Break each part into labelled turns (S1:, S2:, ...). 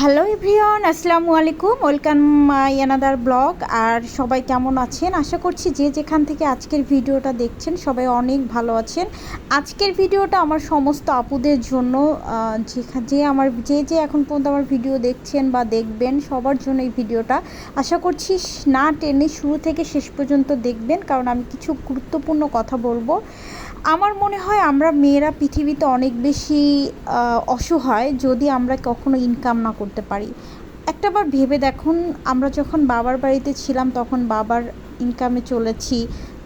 S1: Hello everyone আসসালামু আলাইকুম welcome my another blog আর সবাই কেমন আছেন? আশা করছি যে যেখান থেকে আজকের ভিডিওটা দেখছেন, সবাই অনেক ভালো আছেন। আজকের ভিডিওটা আমার সমস্ত আপুদের জন্য যে আমার, যে যে এখন পর্যন্ত আমার ভিডিও দেখছেন বা দেখবেন, সবার জন্য এই ভিডিওটা। আশা করছি না টেনে শুরু থেকে শেষ পর্যন্ত দেখবেন, কারণ আমি কিছু গুরুত্বপূর্ণ কথা বলব। আমার মনে হয় আমরা মেয়েরা পৃথিবীতে অনেক বেশি অসহায় যদি আমরা কখনো ইনকাম না করতে পারি। একটাবার ভেবে দেখুন, আমরা যখন বাবার বাড়িতে ছিলাম তখন বাবার ইনকামে চলেছি,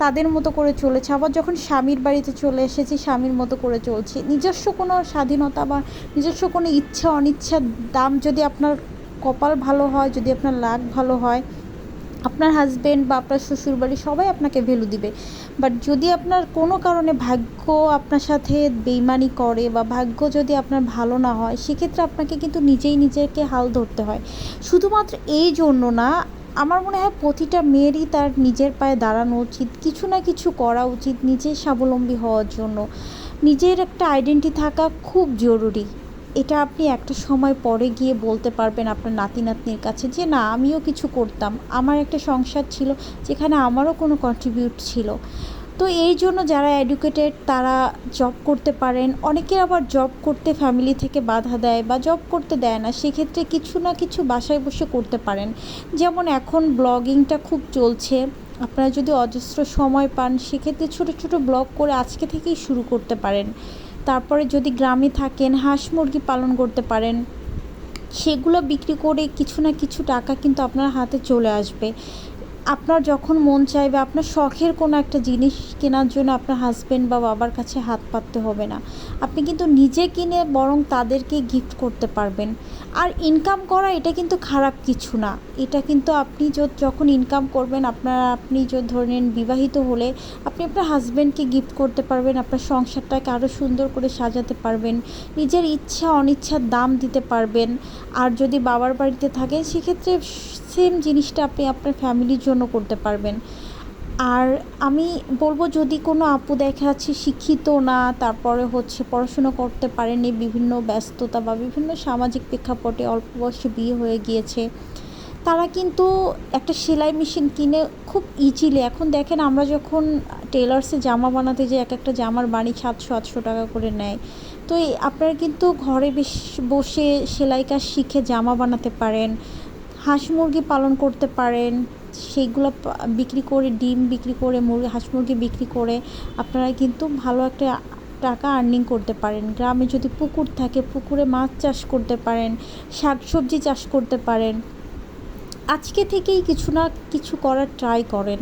S1: তাদের মতো করে চলেছে, আবার যখন স্বামীর বাড়িতে চলে এসেছি স্বামীর মতো করে চলছি। নিজস্ব কোনো স্বাধীনতা বা নিজস্ব কোনো ইচ্ছা অনিচ্ছার দাম যদি আপনার কপাল ভালো হয়, যদি আপনার লাক ভালো হয় আপনার হাজবেন্ড বা আপনার শ্বশুরবাড়ি সবাই আপনাকে ভ্যালু দিবে। বাট যদি আপনার কোনো কারণে ভাগ্য আপনার সাথে বেইমানি করে বা ভাগ্য যদি আপনার ভালো না হয়, সেক্ষেত্রে আপনাকে কিন্তু নিজেই নিজেকে হাল ধরতে হয়। শুধুমাত্র এই জন্য না, আমার মনে হয় প্রতিটা মেয়েরই তার নিজের পায়ে দাঁড়ানো উচিত, কিছু না কিছু করা উচিত নিজে স্বাবলম্বী হওয়ার জন্য। নিজের একটা আইডেন্টি থাকা খুব জরুরি। এটা আপনি একটা সময় পরে গিয়ে বলতে পারবেন আপনার নাতি নাতনির কাছে যে, না, আমিও কিছু করতাম। আমার একটা সংসার ছিল যেখানে আমারও কোনো কন্ট্রিবিউট ছিল। তো এই জন্য যারা এডুকেটেড তারা জব করতে পারেন। অনেকে আবার জব করতে ফ্যামিলি থেকে বাধা দেয় বা জব করতে দেয় না। সেক্ষেত্রে কিছু না কিছু বাসায় বসে করতে পারেন। যেমন এখন ব্লগিংটা খুব চলছে। আপনারা যদি অজস্র সময় পান, সেক্ষেত্রে ছোট ছোট ব্লগ করে আজকে থেকেই শুরু করতে পারেন। তারপরে যদি গ্রামে থাকেন, হাঁস মুরগি পালন করতে পারেন, সেগুলো বিক্রি করে কিছু না কিছু টাকা কিন্তু আপনার হাতে চলে আসবে। আপনার যখন মন চাইবে, আপনার শখের কোনো একটা জিনিস কেনার জন্য আপনার হাজব্যান্ড বা বাবার কাছে হাত পাততে হবে না। আপনি কিন্তু নিজে কিনে বরং তাদেরকে গিফট করতে পারবেন। আর ইনকাম করা এটা কিন্তু খারাপ কিছু না। এটা কিন্তু আপনি যখন ইনকাম করবেন, আপনার, আপনি যে ধরেন বিবাহিত হলে আপনি আপনার হাজবেন্ডকে গিফট করতে পারবেন, আপনার সংসারটাকে আরও সুন্দর করে সাজাতে পারবেন, নিজের ইচ্ছা অনিচ্ছার দাম দিতে পারবেন। আর যদি বাবার বাড়িতে থাকেন, সেক্ষেত্রে সেম জিনিসটা আপনি আপনার ফ্যামিলির জন্য করতে পারবেন। আর আমি বলব, যদি কোনো আপু দেখা যাচ্ছে শিক্ষিত না, তারপরে হচ্ছে পড়াশুনো করতে পারেনি, বিভিন্ন ব্যস্ততা বা বিভিন্ন সামাজিক প্রেক্ষাপটে অল্প বয়সে বিয়ে হয়ে গিয়েছে, তারা কিন্তু একটা সেলাই মেশিন কিনে খুব ইজিলি এখন দেখেন আমরা যখন টেলার্সে জামা বানাতে যাই, এক একটা জামার বাণী সাতশো, আটশো টাকা করে নেয়। তো আপনারা কিন্তু ঘরে বেশ বসে সেলাই কাজ শিখে জামা বানাতে পারেন, হাঁস মুরগি পালন করতে পারেন সেইগুলো বিক্রি করে, ডিম বিক্রি করে, মুরগি, হাঁস মুরগি বিক্রি করে আপনারা কিন্তু ভালো একটা টাকা আর্নিং করতে পারেন। গ্রামে যদি পুকুর থাকে, পুকুরে মাছ চাষ করতে পারেন শাক সবজি চাষ করতে পারেন। আজকে থেকেই কিছু না কিছু করার ট্রাই করেন।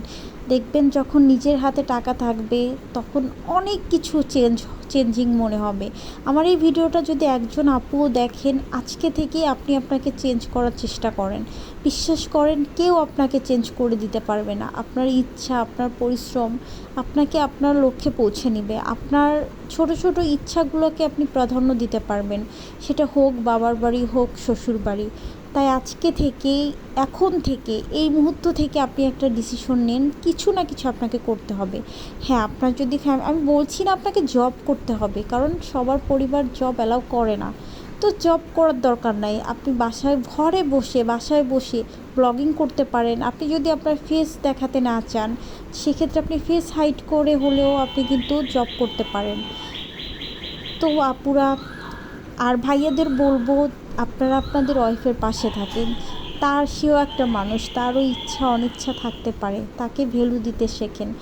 S1: দেখবেন যখন নিজের হাতে টাকা থাকবে, তখন অনেক কিছু চেঞ্জ চেঞ্জিং মনে হবে। আমার এই ভিডিওটা যদি একজন আপুও দেখেন, আজকে থেকেই আপনি আপনাকে চেঞ্জ করার চেষ্টা করেন। বিশ্বাস করেন, কেউ আপনাকে চেঞ্জ করে দিতে পারবে না। আপনার ইচ্ছা, আপনার পরিশ্রম, আপনাকে আপনার লক্ষ্যে পৌঁছে নেবে। আপনার ছোট ছোট ইচ্ছাগুলোকে আপনি প্রাধান্য দিতে পারবেন। সেটা হোক বাবার বাড়ি হোক শ্বশুর বাড়ি তাই আজকে থেকে এখন থেকে, এই মুহূর্ত থেকে আপনি একটা ডিসিশন নেন, কিছু না কিছু আপনাকে করতে হবে। হ্যাঁ আপনার যদি আমি বলছি না আপনাকে জব করতে হবে, কারণ সবার পরিবার জব অ্যালাউ করে না। তো জব করার দরকার নাই। আপনি বাসায়, ঘরে বসে, বাসায় বসে ব্লগিং করতে পারেন। আপনি যদি আপনার ফেস দেখাতে না চান, সেক্ষেত্রে আপনি ফেস হাইড করে হলেও আপনি কিন্তু জব করতে পারেন। তো আপুরা আর ভাইয়াদের বলব, আপনারা আপনাদের ওয়াইফের পাশে থাকেন। তার সেও একটা মানুষ, তারও ইচ্ছা অনিচ্ছা থাকতে পারে। তাকে ভ্যালু দিতে শেখেন,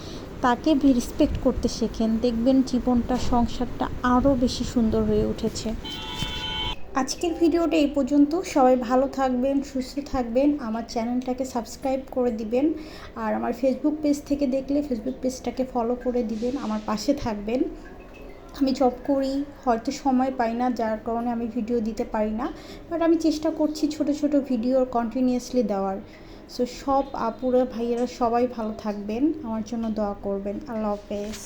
S1: তাকে রেসপেক্ট করতে শেখেন। দেখবেন জীবনটা, সংসারটা আরও বেশি সুন্দর হয়ে উঠেছে। আজকের ভিডিওটা এই পর্যন্ত। সবাই ভালো থাকবেন, সুস্থ থাকবেন। আমার চ্যানেলটাকে সাবস্ক্রাইব করে দিবেন। আর আমার ফেসবুক পেজ থেকে দেখলে ফেসবুক পেজটাকে ফলো করে দিবেন। আমার পাশে থাকবেন। আমি জব করি, হয়তো সময় পাই না, যার কারণে আমি ভিডিও দিতে পারি না বাট আমি চেষ্টা করছি ছোট ছোট ভিডিও কন্টিনিউয়াসলি দেওয়ার। সো সব আপুরা, ভাইয়েরা সবাই ভালো থাকবেন, আমার জন্য দোয়া করবেন। আল্লাহ হাফেজ।